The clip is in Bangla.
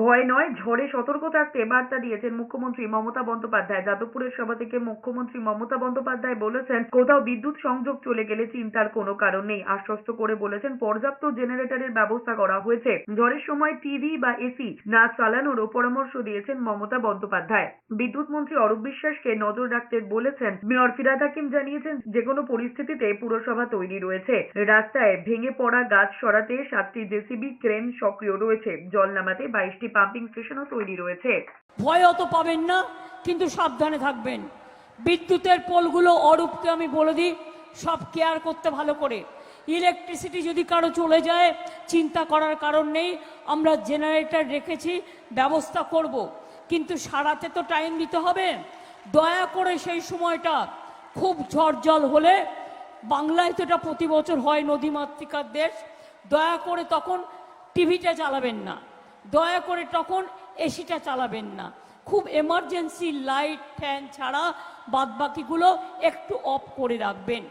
ভয় নয়, ঝড়ে সতর্ক থাকতে বার্তা দিয়েছেন মুখ্যমন্ত্রী মমতা বন্দ্যোপাধ্যায়। যাদবপুরের সভা থেকে মুখ্যমন্ত্রী মমতা বন্দ্যোপাধ্যায় বলেছেন, কোথাও বিদ্যুৎ সংযোগ চলে গেলে চিন্তার কোনো কারণ নেই। আশ্বস্ত করে বলেছেন, পর্যাপ্ত জেনারেটরের ব্যবস্থা করা হয়েছে। ঝড়ের সময় টিভি বা এসি না চালানোরও পরামর্শ দিয়েছেন মমতা বন্দ্যোপাধ্যায়। বিদ্যুৎ মন্ত্রী অরূপ বিশ্বাসকে নজর রাখতে বলেছেন, মেয়র ফিরাদ হাকিম জানিয়েছেন, যে কোনো পরিস্থিতিতে পুরসভা তৈরি রয়েছে। রাস্তায় ভেঙে পড়া গাছ সরাতে সাতটি জেসিবি ক্রেন সক্রিয় রয়েছে। জল নামাতে বাইশটি পাম্পিং স্টেশনও তৈরি রয়েছে। ভয় অত পাবেন না, কিন্তু সাবধানে থাকবেন। বিদ্যুতের পোলগুলো অরূপকে আমি বলে দিই, সব কেয়ার করতে ভালো করে। ইলেকট্রিসিটি যদি কারও চলে যায়, চিন্তা করার কারণ নেই, আমরা জেনারেটর রেখেছি, ব্যবস্থা করব। কিন্তু সারাতে তো টাইম দিতে হবে। দয়া করে সেই সময়টা খুব ঝড় জল হলে, বাংলায় তো এটা প্রতি বছর হয় নদীমাতৃকার দেশ, দয়া করে তখন টিভিটা চালাবেন না। দয়া করে তখন এসিটা চালাবেন না। খুব এমার্জেন্সি লাইট ফ্যান ছাড়া বাদবাকিগুলো একটু অফ করে রাখবেন।